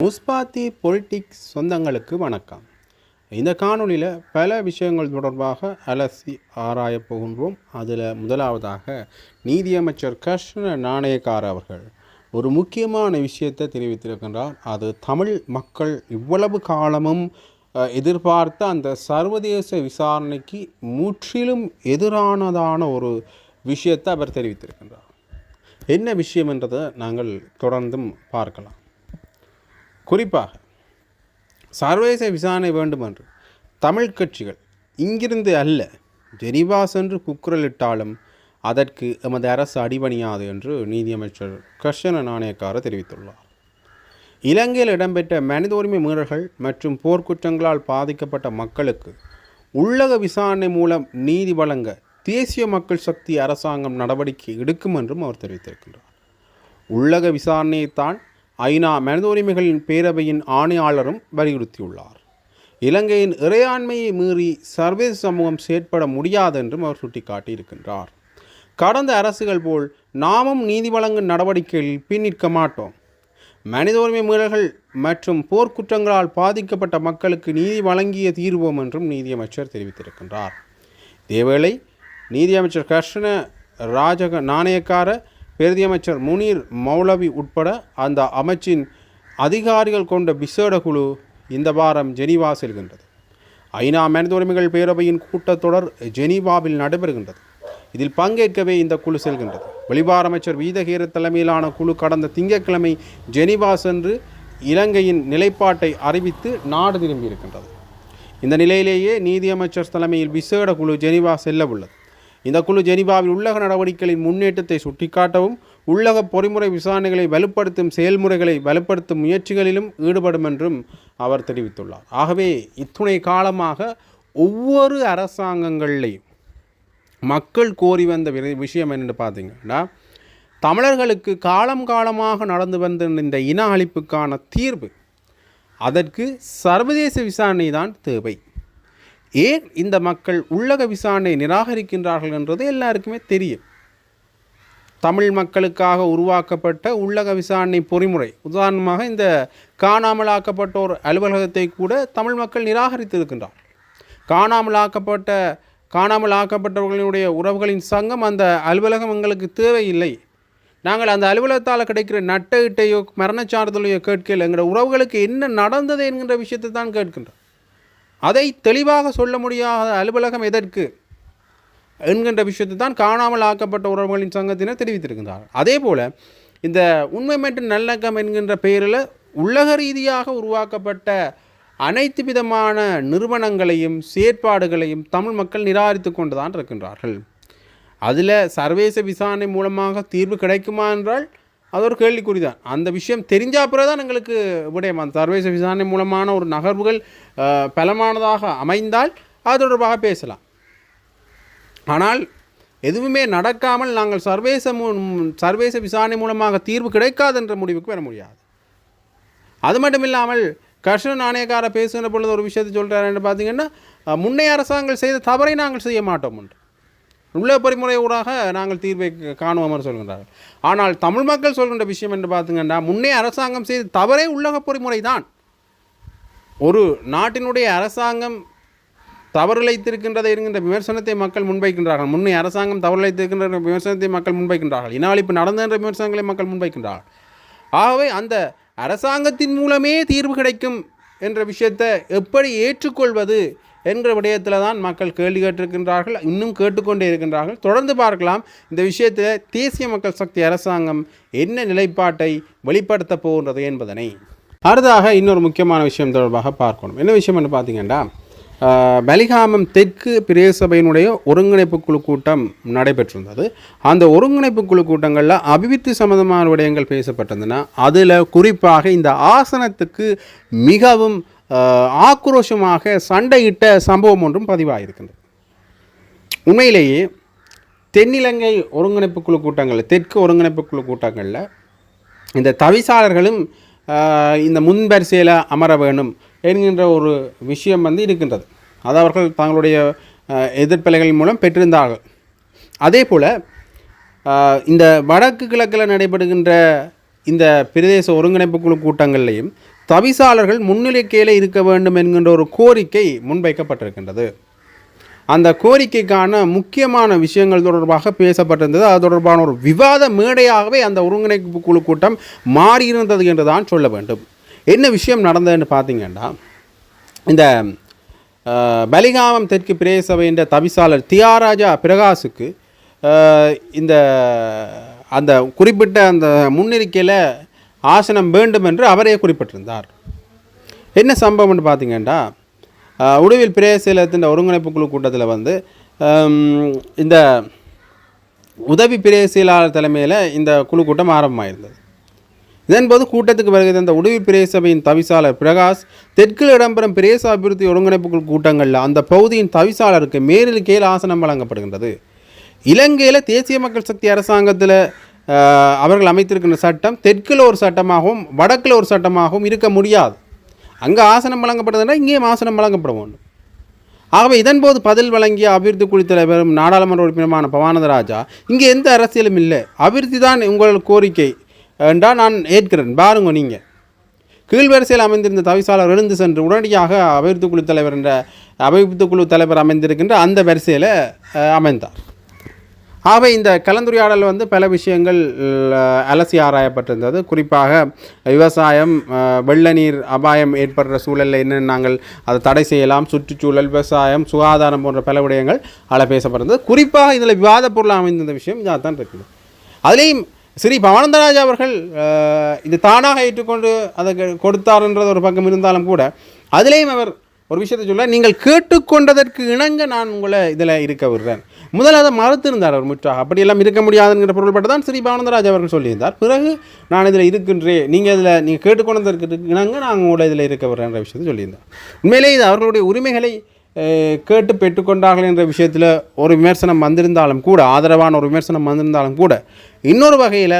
முஸ்பாத்தி politics சொந்தங்களுக்கு வணக்கம். இந்த காணொளியில் பல விஷயங்கள் தொடர்பாக அலசி ஆராயப் போகின்றோம். அதில் முதலாவதாக நீதியமைச்சர் கிருஷ்ண நாணயக்கார் அவர்கள் ஒரு முக்கியமான விஷயத்தை தெரிவித்திருக்கின்றார். அது தமிழ் மக்கள் இவ்வளவு காலமும் எதிர்பார்த்த அந்த சர்வதேச விசாரணைக்கு முற்றிலும் எதிரானதான ஒரு விஷயத்தை அவர் தெரிவித்திருக்கின்றார். என்ன விஷயம் என்றதை நாங்கள் தொடர்ந்தும் பார்க்கலாம். குறிப்பாக சர்வதேச விசாரணை வேண்டும் என்று தமிழ் கட்சிகள் இங்கிருந்து அல்ல ஜெனிவா சென்று குக்குரலிட்டாலும் அதற்கு எமது அரசு அடிபணியாது என்று நீதியமைச்சர் கிருஷ்ண நாணயக்கார தெரிவித்துள்ளார். இலங்கையில் இடம்பெற்ற மனித உரிமை மீறல்கள் மற்றும் போர்க்குற்றங்களால் பாதிக்கப்பட்ட மக்களுக்கு உள்ளக விசாரணை மூலம் நீதி வழங்க தேசிய மக்கள் சக்தி அரசாங்கம் நடவடிக்கை எடுக்கும் என்றும் அவர் தெரிவித்திருக்கின்றார். உள்ளக விசாரணையைத்தான் ஐநா மனித உரிமைகளின் பேரவையின் ஆணையாளரும் வலியுறுத்தியுள்ளார். இலங்கையின் இறையாண்மையை மீறி சர்வதேச சமூகம் செயற்பட முடியாது என்றும் அவர் சுட்டிக்காட்டியிருக்கின்றார். கடந்த அரசுகள் போல் நாமும் நீதி வழங்கும் நடவடிக்கைகளில் பின்னிற்க மாட்டோம். மனித உரிமை மீறல்கள் மற்றும் போர்க்குற்றங்களால் பாதிக்கப்பட்ட மக்களுக்கு நீதி வழங்கிய தீர்வோம் என்றும் நீதியமைச்சர் தெரிவித்திருக்கின்றார். இதேவேளை நீதியமைச்சர் கிருஷ்ண ராஜக நாணயக்கார பிரதியமைச்சர் முனீர் மௌலவி உட்பட அந்த அமைச்சின் அதிகாரிகள் கொண்ட விசேட குழு இந்த வாரம் ஜெனீவா செல்கின்றது. ஐநா மனித உரிமைகள் பேரவையின் கூட்டத்தொடர் ஜெனீவாவில் நடைபெறுகின்றது. இதில் பங்கேற்கவே இந்த குழு செல்கின்றது. வெளிவார அமைச்சர் வீதகீர தலைமையிலான குழு கடந்த திங்கட்கிழமை ஜெனீவா சென்று இலங்கையின் நிலைப்பாட்டை அறிவித்து நாடு திரும்பியிருக்கின்றது. இந்த நிலையிலேயே நீதியமைச்சர் தலைமையில் விசேட குழு ஜெனீவா செல்ல உள்ளது இந்த குழு ஜெனிவாவில் உள்ளக நடவடிக்கைகளின் முன்னேற்றத்தை சுட்டிக்காட்டவும் உள்ளக பொறிமுறை விசாரணைகளை வலுப்படுத்தும் செயல்முறைகளை வலுப்படுத்தும் முயற்சிகளிலும் ஈடுபடும் என்றும் அவர் தெரிவித்துள்ளார். ஆகவே இத்துணை காலமாக ஒவ்வொரு அரசாங்கங்கள்லையும் மக்கள் கோரி வந்த விஷயம் என்னென்னு பார்த்தீங்கன்னா தமிழர்களுக்கு காலம் காலமாக நடந்து வந்த இந்த இன அழிப்புக்கான தீர்வு அதற்கு சர்வதேச விசாரணை தான் தேவை. ஏன் இந்த மக்கள் உள்ளக விசாரணை நிராகரிக்கின்றார்கள் என்றது எல்லாருக்குமே தெரியும். தமிழ் மக்களுக்காக உருவாக்கப்பட்ட உள்ளக விசாரணை பொறிமுறை. உதாரணமாக இந்த காணாமலாக்கப்பட்டோர் அலுவலகத்தை கூட தமிழ் மக்கள் நிராகரித்திருக்கின்றார். காணாமலாக்கப்பட்ட காணாமல் ஆக்கப்பட்டவர்களுடைய உறவுகளின் சங்கம் அந்த அலுவலகம் எங்களுக்கு தேவையில்லை. நாங்கள் அந்த அலுவலகத்தால் கிடைக்கிற நட்டஈட்டையோ மரணச் சான்றிதழையோ கேட்கல எங்களோட உறவுகளுக்கு என்ன நடந்தது என்கின்ற விஷயத்தை தான் கேட்கின்றோம். அதை தெளிவாக சொல்ல முடியாத அலுவலகம் எதற்கு? என்கின்ற விஷயத்தை தான் காணாமல் ஆக்கப்பட்ட உறவுகளின் சங்கத்தினர் தெரிவித்திருக்கின்றார்கள். அதே போல் இந்த உண்மை மற்றும் நல்லக்கம் என்கின்ற பெயரில் உலக ரீதியாக உருவாக்கப்பட்ட அனைத்து விதமான நிறுவனங்களையும் செயற்பாடுகளையும் தமிழ் மக்கள் நிராகரித்து கொண்டு தான் இருக்கின்றார்கள். அதில் சர்வதேச விசாரணை மூலமாக தீர்வு கிடைக்குமா என்றால் அது ஒரு கேள்விக்குறி தான் அந்த விஷயம் தெரிஞ்ச அப்புறம் தான் எங்களுக்கு விடயம். அந்த சர்வதேச விசாரணை மூலமான ஒரு நகர்வுகள் பலமானதாக அமைந்தால் அது தொடர்பாக பேசலாம். ஆனால் எதுவுமே நடக்காமல் நாங்கள் சர்வதேச மூ- சர்வதேச விசாரணை மூலமாக தீர்வு கிடைக்காது என்ற முடிவுக்கு வர முடியாது. அது மட்டும் இல்லாமல் கர்ஷன நாணயக்கார பேசுகிற பொழுது ஒரு விஷயத்தை சொல்கிறாருன்னு பார்த்தீங்கன்னா முன்னைய அரசாங்கம் செய்த தவறை நாங்கள் செய்ய மாட்டோம் என்று. உள்ள பொறிமுறை ஊடாக நாங்கள் தீர்வை காணுவோம்னு சொல்கின்றார்கள். ஆனால் தமிழ் மக்கள் சொல்கின்ற விஷயம் என்று பார்த்துங்கன்னா முன்னே அரசாங்கம் செய்து தவறே உள்ளக பொறிமுறை தான் ஒரு நாட்டினுடைய அரசாங்கம் தவறிழைத்திருக்கின்றதை என்கின்ற விமர்சனத்தை மக்கள் முன்வைக்கின்றார்கள். முன்னே அரசாங்கம் தவறிழைத்திருக்கின்ற விமர்சனத்தை மக்கள் முன்வைக்கின்றார்கள். இன இப்போ நடந்த விமர்சனங்களை மக்கள் முன்வைக்கின்றார்கள். ஆகவே அந்த அரசாங்கத்தின் மூலமே தீர்வு கிடைக்கும் என்ற விஷயத்தை எப்படி ஏற்றுக்கொள்வது என்ற விடயத்தில் தான் மக்கள் கேள்வி கேட்டிருக்கின்றார்கள் இன்னும் கேட்டுக்கொண்டே இருக்கின்றார்கள். தொடர்ந்து பார்க்கலாம் இந்த விஷயத்தில் தேசிய மக்கள் சக்தி அரசாங்கம் என்ன நிலைப்பாட்டை வெளிப்படுத்தப் போகின்றது என்பதனை. அடுத்ததாக இன்னொரு முக்கியமான விஷயம் தொடர்பாக பார்க்கணும். என்ன விஷயம் என்று பார்த்தீங்கன்னா பலிகாமம் தெற்கு பிரதேசபையினுடைய ஒருங்கிணைப்பு குழு கூட்டம் நடைபெற்றிருந்தது. அந்த ஒருங்கிணைப்பு குழு கூட்டங்களில் அபிவிருத்தி சம்பந்தமான விடயங்கள் பேசப்பட்டிருந்தன. அதில் குறிப்பாக இந்த ஆசனத்துக்கு மிகவும் ஆக்ரோஷமாக சண்டையிட்ட சம்பவம் ஒன்றும் பதிவாகியிருக்கின்றது உண்மையிலேயே தென்னிலங்கை ஒருங்கிணைப்பு குழு கூட்டங்கள் தெற்கு ஒருங்கிணைப்பு குழு கூட்டங்களில் இந்த தவிசாளர்களும் இந்த முன்வரிசையில் அமர வேணும் என்கின்ற ஒரு விஷயம் வந்து இருக்கின்றது. அது அவர்கள் தங்களுடைய எதிர்ப்பலைகள் மூலம் பெற்றிருந்தார்கள். அதே போல் இந்த வடக்கு கிழக்கில் நடைபெறுகின்ற இந்த பிரதேச ஒருங்கிணைப்பு குழு கூட்டங்கள்லையும் தவிசாளர்கள் முன்னிலைக்கையிலே இருக்க வேண்டும் என்கின்ற ஒரு கோரிக்கை முன்வைக்கப்பட்டிருக்கின்றது. அந்த கோரிக்கைக்கான முக்கியமான விஷயங்கள் தொடர்பாக பேசப்பட்டிருந்தது. அது தொடர்பான ஒரு விவாத மேடையாகவே அந்த ஒருங்கிணைப்பு குழு கூட்டம் மாறியிருந்தது என்று தான் சொல்ல வேண்டும். என்ன விஷயம் நடந்ததுன்னு பார்த்தீங்கன்னா இந்த பலிகாமம் தெற்கு பிரதேச என்ற தவிசாளர் தியாராஜா பிரகாசுக்கு இந்த அந்த குறிப்பிட்ட அந்த முன்னெரிக்கையில் ஆசனம் வேண்டும் என்று அவரே குறிப்பிட்டிருந்தார். என்ன சம்பவம்னு பார்த்தீங்கன்னா உடுவில் பிரேசலத்தின் ஒருங்கிணைப்பு குழு கூட்டத்தில் வந்து இந்த உதவி பிரேசீலாளர் தலைமையில் இந்த குழு கூட்டம் ஆரம்பமாயிருந்தது. இதன்போது கூட்டத்துக்கு வருகிற இந்த உதவி பிரேசபையின் தவிசாளர் பிரகாஷ் தெற்கில் இடம்பெறும் பிரேச அபிவிருத்தி ஒருங்கிணைப்பு குழு கூட்டங்களில் அந்த பகுதியின் தவிசாளருக்கு மேலில் கீழ் ஆசனம் வழங்கப்படுகின்றது. இலங்கையில் தேசிய மக்கள் சக்தி அரசாங்கத்தில் அவர்கள் அமைத்திருக்கின்ற சட்டம் தெற்கில் ஒரு சட்டமாகவும் வடக்கில் ஒரு சட்டமாகவும் இருக்க முடியாது. அங்கே ஆசனம் வழங்கப்படுதுன்னா இங்கேயும் ஆசனம் வழங்கப்பட வேண்டும். ஆகவே இதன்போது பதில் வழங்கிய அபிவிருத்தி குழு தலைவரும் நாடாளுமன்ற உறுப்பினருமான பவானந்த ராஜா இங்கே எந்த அரசியலும் இல்லை. அபிவிருத்தி தான் உங்கள் கோரிக்கை என்றால் நான் ஏற்கிறேன். பாருங்க நீங்கள் கீழ்வரிசையில் அமைந்திருந்த தவிசாளர் எழுந்து சென்று உடனடியாக அபிவிருத்தி குழு தலைவர் என்ற அபிவிருத்தி குழு தலைவர் அமைந்திருக்கின்ற அந்த வரிசையில் அமைந்தார். ஆகவே இந்த கலந்துரையாடல் வந்து பல விஷயங்கள் அலசி ஆராயப்பட்டிருந்தது. குறிப்பாக விவசாயம் வெள்ள நீர் அபாயம் ஏற்படுற சூழலில் என்னென்னு நாங்கள் அதை தடை செய்யலாம். சுற்றுச்சூழல் விவசாயம் சுகாதாரம் போன்ற பல விடயங்கள் அதில் பேசப்பட்டிருந்தது. குறிப்பாக இதில் விவாத பொருள் அமைந்திருந்த விஷயம் இதாக தான் இருக்குது. அதுலேயும் ஸ்ரீ பவானந்தராஜ் அவர்கள் இது தானாக ஏற்றுக்கொண்டு அதை கொடுத்தார்ன்றது ஒரு பக்கம் இருந்தாலும் கூட அதிலேயும் அவர் ஒரு விஷயத்தை சொல்ல நீங்கள் கேட்டுக்கொண்டதற்கு இணங்க நான் உங்களை இதில் இருக்க விடுறேன். முதலாவது அதை மறுத்திருந்தார் அவர் முற்றாக அப்படியெல்லாம் இருக்க முடியாதுங்கிற பொருள்பட்டு தான் ஸ்ரீ பானந்தராஜ் அவர்கள் சொல்லியிருந்தார். பிறகு நான் இதில் இருக்கின்றேன் நீங்கள் இதில் நீங்கள் கேட்டுக்கொண்டதற்கு இணங்க நான் உங்களை இதில் இருக்க விடுறேன்ற விஷயத்தை சொல்லியிருந்தார். உண்மையிலே இது அவர்களுடைய உரிமைகளை கேட்டு பெற்றுக்கொண்டார்கள் என்ற விஷயத்தில் ஒரு விமர்சனம் வந்திருந்தாலும் கூட ஆதரவான ஒரு விமர்சனம் வந்திருந்தாலும் கூட இன்னொரு வகையில்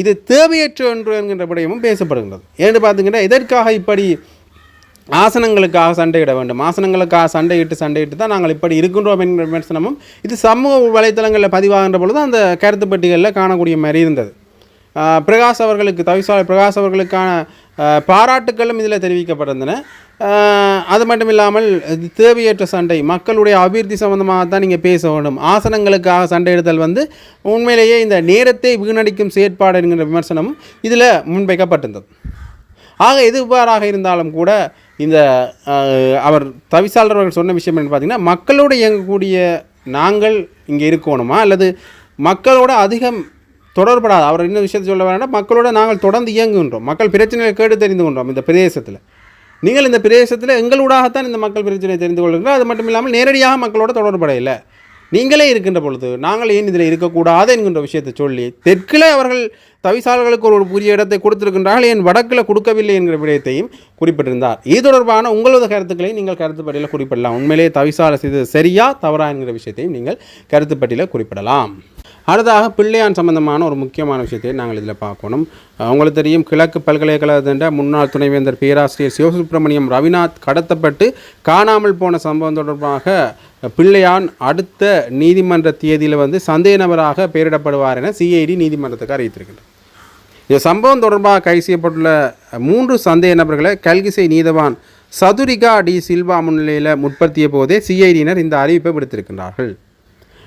இது தேவையற்ற ஒன்று என்கின்ற விடயமும் பேசப்படுகின்றது. ஏன்னு பார்த்தீங்கன்னா எதற்காக இப்படி ஆசனங்களுக்காக சண்டையிட வேண்டும். ஆசனங்களுக்காக சண்டையிட்டு சண்டையிட்டு தான் நாங்கள் இப்படி இருக்கின்றோம் என்கிற விமர்சனமும் இது சமூக வலைத்தளங்களில் பதிவாகின்ற பொழுது அந்த கருத்து பெட்டிகளில் காணக்கூடிய மாதிரி இருந்தது. பிரகாஷ் அவர்களுக்கு தவிசாளர் பிரகாஷ் அவர்களுக்கான பாராட்டுக்களும் இதில் தெரிவிக்கப்பட்டிருந்தன. அது மட்டும் இல்லாமல் இது தேவையற்ற சண்டை மக்களுடைய அபிவிருத்தி சம்பந்தமாக தான் நீங்கள் பேச வேண்டும். ஆசனங்களுக்காக சண்டையிடுதல் வந்து உண்மையிலேயே இந்த நேரத்தை வீணடிக்கும் செயற்பாடு என்கிற விமர்சனமும் இதில் முன்வைக்கப்பட்டிருந்தது. ஆக எது இவ்வாறாக இருந்தாலும் கூட இந்த அவர் தவிசாளர் அவர்கள் சொன்ன விஷயம் என்ன பார்த்தீங்கன்னா மக்களோடு இயங்கக்கூடிய நாங்கள் இங்கே இருக்கணுமா? அல்லது மக்களோட அதிகம் தொடர்படாது அவர் என்ன விஷயத்தை சொல்ல வேண்டாம் மக்களோட நாங்கள் தொடர்ந்து இயங்குகின்றோம். மக்கள் பிரச்சனைகளை கேட்டு தெரிந்து கொண்டோம் இந்த பிரதேசத்தில். நீங்கள் இந்த பிரதேசத்தில் எங்களூடாகத்தான் இந்த மக்கள் பிரச்சனையை தெரிந்து கொள்கிறோம் அது மட்டும் இல்லாமல் நேரடியாக மக்களோட தொடர்படையில்லை நீங்களே இருக்கின்ற பொழுது நாங்கள் ஏன் இதில் இருக்கக்கூடாது என்கின்ற விஷயத்தை சொல்லி தெற்கில் அவர்கள் தவிசாளர்களுக்கு ஒரு புதிய இடத்தை கொடுத்திருக்கின்றார்கள் ஏன் வடக்கில் கொடுக்கவில்லை என்கிற விடயத்தையும் குறிப்பிட்டிருந்தார். இது தொடர்பான உங்களது கருத்துக்களை நீங்கள் கருத்துப்பட்டியில் குறிப்பிடலாம். உண்மையிலேயே தவிசாளர் செய்தது சரியா தவறா என்கிற விஷயத்தையும் நீங்கள் கருத்துப்பட்டியில் குறிப்பிடலாம். அடுத்ததாக பிள்ளையான் சம்பந்தமான ஒரு முக்கியமான விஷயத்தை நாங்கள் இதில் பார்க்கணும். உங்களுக்கு தெரியும் கிழக்கு பல்கலைக்கழகத்தின் முன்னாள் துணைவேந்தர் பேராசிரியர் சிவசுப்பிரமணியம் ரவிநாத் கடத்தப்பட்டு காணாமல் போன சம்பவம் தொடர்பாக பிள்ளையான் அடுத்த நீதிமன்ற தேதியில் வந்து சந்தேக நபராக பெயரிடப்படுவார் என சிஐடி நீதிமன்றத்துக்கு அறிவித்திருக்கின்றது. சம்பவம் தொடர்பாக கைது செய்யப்பட்டுள்ள மூன்று சந்தேக நபர்களை கல்கிசை நீதவான் சதுரிகா டி சில்வா முன்னிலையில் முற்படுத்திய போதே சிஐடியினர் இந்த அறிவிப்பை விடுத்திருக்கின்றார்கள்.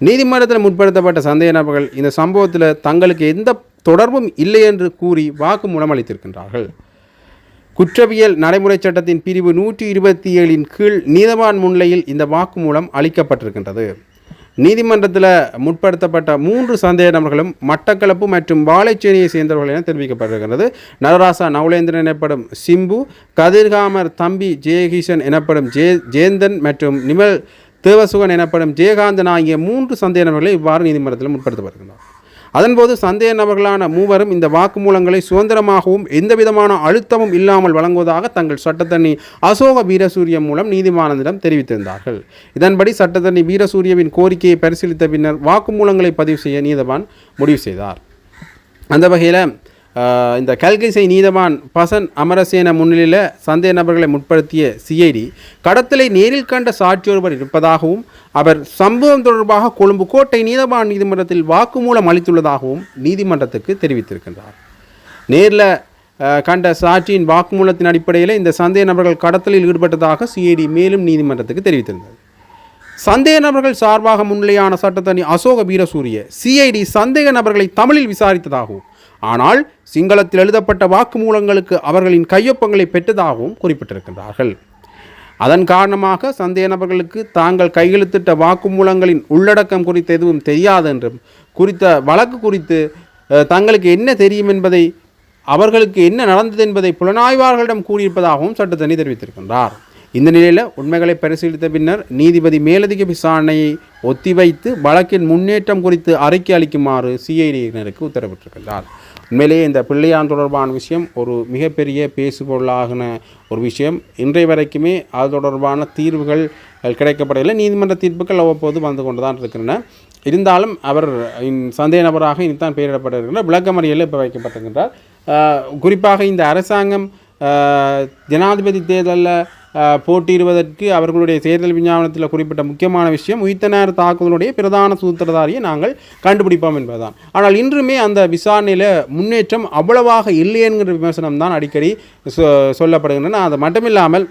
நீதிமன்றத்தில் முற்படுத்தப்பட்ட சந்தேக நபர்கள் இந்த சம்பவத்தில் தங்களுக்கு எந்த தொடர்பும் இல்லை என்று கூறி வாக்குமூலம் அளித்திருக்கின்றார்கள். குற்றவியல் நடைமுறை சட்டத்தின் பிரிவு நூற்றி இருபத்தி ஏழின் கீழ் நீதவான் முன்னிலையில் இந்த வாக்குமூலம் அளிக்கப்பட்டிருக்கின்றது. நீதிமன்றத்தில் முற்படுத்தப்பட்ட மூன்று சந்தேக நபர்களும் மட்டக்களப்பு மற்றும் வாழைச்சேனியை சேர்ந்தவர்கள் என தெரிவிக்கப்பட்டிருக்கிறது நடராசா நவலேந்திரன் எனப்படும் சிம்பு கதிர்காமர் தம்பி ஜெயகிஷன் எனப்படும் ஜே ஜேந்தன் மற்றும் நிமல் தேவசுகன் எனப்படும் ஜெயகாந்தன் ஆகிய மூன்று சந்தேக நபர்களை இவ்வாறு நீதிமன்றத்தில் முற்படுத்தப்பட்டிருக்கிறார் அதன்போது சந்தேக நபர்களான மூவரும் இந்த வாக்குமூலங்களை சுதந்திரமாகவும் எந்தவிதமான அழுத்தமும் இல்லாமல் வழங்குவதாக தங்கள் சட்டத்தண்ணி அசோக வீரசூரியம் மூலம் நீதிமானந்திடம் தெரிவித்திருந்தார்கள். இதன்படி சட்டத்தண்ணி வீரசூரியவின் கோரிக்கையை பரிசீலித்த பின்னர் வாக்குமூலங்களை பதிவு செய்ய நீதவான் முடிவு செய்தார். அந்த வகையில் இந்த கல்கிசை நீதவான் பசன் அமரசேன முன்னிலையில் சந்தேக நபர்களை முற்படுத்திய சிஐடி கடத்தலை நேரில் கண்ட சாட்சியொருவர் இருப்பதாகவும் அவர் சம்பவம் தொடர்பாக கொழும்பு கோட்டை நீதவான் நீதிமன்றத்தில் வாக்குமூலம் அளித்துள்ளதாகவும் நீதிமன்றத்துக்கு தெரிவித்திருக்கின்றார். நேரில் கண்ட சாட்சியின் வாக்குமூலத்தின் அடிப்படையில் இந்த சந்தேக நபர்கள் கடத்தலில் ஈடுபட்டதாக சிஐடி மேலும் நீதிமன்றத்துக்கு தெரிவித்திருந்தது. சந்தேக நபர்கள் சார்பாக முன்னிலையான சட்டத்தணி அசோக வீரசூரிய சிஐடி சந்தேக நபர்களை தமிழில் விசாரித்ததாகவும் ஆனால் சிங்களத்தில் எழுதப்பட்ட வாக்குமூலங்களுக்கு அவர்களின் கையொப்பங்களை பெற்றதாகவும் குறிப்பிட்டிருக்கின்றார்கள். அதன் காரணமாக சந்தேக நபர்களுக்கு தாங்கள் கையெழுத்திட்ட வாக்குமூலங்களின் உள்ளடக்கம் குறித்து எதுவும் தெரியாது என்றும் குறித்த வழக்கு குறித்து தங்களுக்கு என்ன தெரியும் என்பதை அவர்களுக்கு என்ன நடந்தது என்பதை புலனாய்வாளர்களிடம் கூறியிருப்பதாகவும் சட்டத்தனி தெரிவித்திருக்கின்றார். இந்த நிலையில் உண்மைகளை பரிசீலித்த பின்னர் நீதிபதி மேலதிக விசாரணையை ஒத்திவைத்து வழக்கின் முன்னேற்றம் குறித்து அறிக்கை அளிக்குமாறு சிஐடியினருக்கு உத்தரவிட்டிருக்கின்றார். உண்மையிலேயே இந்த பிள்ளையான் தொடர்பான விஷயம் ஒரு மிகப்பெரிய பேசுபொருளாகின ஒரு விஷயம். இன்றைய வரைக்குமே அது தொடர்பான தீர்வுகள் கிடைக்கப்படவில்லை. நீதிமன்ற தீர்ப்புகள் அவ்வப்போது வந்து கொண்டு தான் இருக்கின்றன. இருந்தாலும் அவர் இன்- சந்தேக நபராக இனித்தான் பெயரிடப்பட்டிருக்கிறார் விளக்கமறியலில் இப்போ வைக்கப்பட்டிருக்கின்றார். குறிப்பாக இந்த அரசாங்கம் ஜனாதிபதி தேர்தலில் போட்டியிடுவதற்கு அவர்களுடைய தேர்தல் விஞ்ஞாபனத்தில் குறிப்பிட்ட முக்கியமான விஷயம் உயிர்த்தனர் தாக்குதலுடைய பிரதான சூத்திரதாரியை நாங்கள் கண்டுபிடிப்போம் என்பதுதான். ஆனால் இன்றுமே அந்த விசாரணையில் முன்னேற்றம் அவ்வளவாக இல்லை என்கிற விமர்சனம் தான் அடிக்கடி சொ- சொல்லப்படுகின்றன. அது மட்டுமில்லாமல்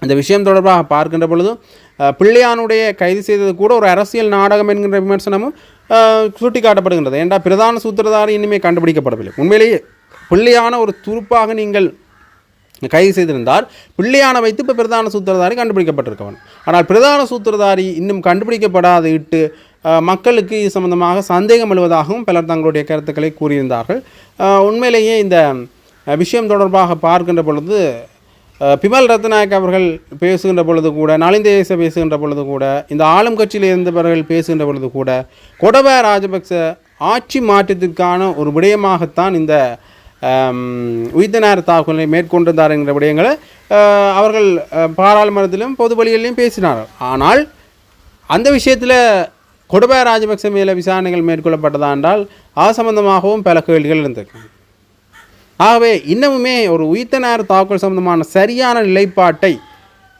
இந்த விஷயம் தொடர்பாக பார்க்கின்ற பொழுதும் பிள்ளையானுடைய கைது செய்தது கூட ஒரு அரசியல் நாடகம் என்கின்ற விமர்சனமும் சுட்டிக்காட்டப்படுகின்றது. ஏன்டா பிரதான சூத்திரதாரி இனிமேல் கண்டுபிடிக்கப்படவில்லை. உண்மையிலேயே பிள்ளையான ஒரு துருப்பாக நீங்கள் கைது செய்திருந்தார். பிள்ளையான வைத்து இப்போ பிரதான சூத்திரதாரி கண்டுபிடிக்கப்பட்டிருக்கவன். ஆனால் பிரதான சூத்திரதாரி இன்னும் கண்டுபிடிக்கப்படாத இட்டு மக்களுக்கு இது சம்பந்தமாக சந்தேகம் எழுவதாகவும் பலர் தங்களுடைய கருத்துக்களை கூறியிருந்தார்கள். உண்மையிலேயே இந்த விஷயம் தொடர்பாக பார்க்கின்ற பொழுது பிமல் ரத்நாயக் அவர்கள் பேசுகின்ற பொழுது கூட நலிந்தேச பேசுகின்ற பொழுது கூட இந்த ஆளும் கட்சியில் இருந்தவர்கள் பேசுகின்ற பொழுது கூட கொடப ராஜபக்ச ஆட்சி மாற்றத்திற்கான ஒரு விடயமாகத்தான் இந்த உயிர்த்தனார் தாக்குதலை மேற்கொண்டிருந்தார் என்கிற விடயங்களை அவர்கள் பாராளுமன்றத்திலும் பொது வழிகளிலும் பேசினார்கள் ஆனால் அந்த விஷயத்தில் கொடுபா ராஜபக்ச மேலே விசாரணைகள் மேற்கொள்ளப்பட்டதா என்றால் அது சம்பந்தமாகவும் பல கேள்விகள் இருந்திருக்கு ஆகவே இன்னமுமே ஒரு உயிர்த்தனார் நேர தாக்குதல் சம்பந்தமான சரியான நிலைப்பாட்டை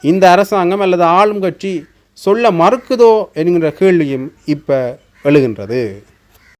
இந்த அரசாங்கம் அல்லது ஆளும் கட்சி சொல்ல மறுக்குதோ என்கிற கேள்வியும் இப்போ எழுகின்றது.